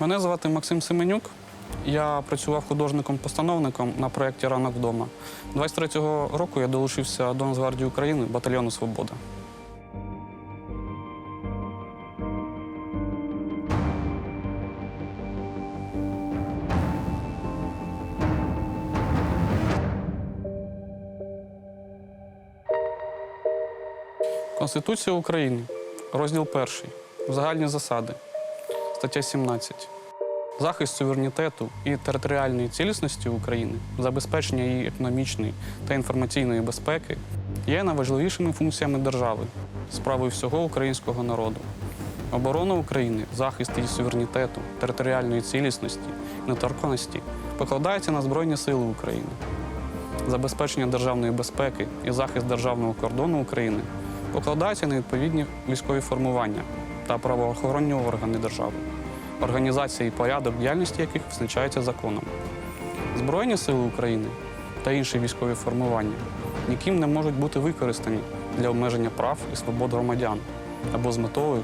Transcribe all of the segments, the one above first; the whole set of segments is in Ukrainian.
Мене звати Максим Семенюк. Я працював художником-постановником на проєкті Ранок вдома. 23-го року я долучився до Нацгвардії України батальйону Свобода. Конституція України, розділ 1. Загальні засади. Стаття 17. Захист суверенітету і територіальної цілісності України, забезпечення її економічної та інформаційної безпеки є найважливішими функціями держави, справою всього українського народу. Оборона України, захист її суверенітету, територіальної цілісності, неторканості покладається на Збройні Сили України. Забезпечення державної безпеки і захист державного кордону України покладаються на відповідні військові формування та правоохоронні органи держави, організація і порядок діяльності яких визначаються законом. Збройні сили України та інші військові формування ніким не можуть бути використані для обмеження прав і свобод громадян або з метою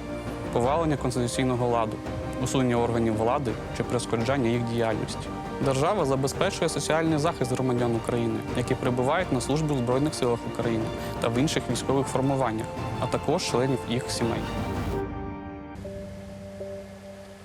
повалення конституційного ладу, усунення органів влади чи перешкоджання їх діяльності. Держава забезпечує соціальний захист громадян України, які перебувають на службі у Збройних силах України та в інших військових формуваннях, а також членів їх сімей.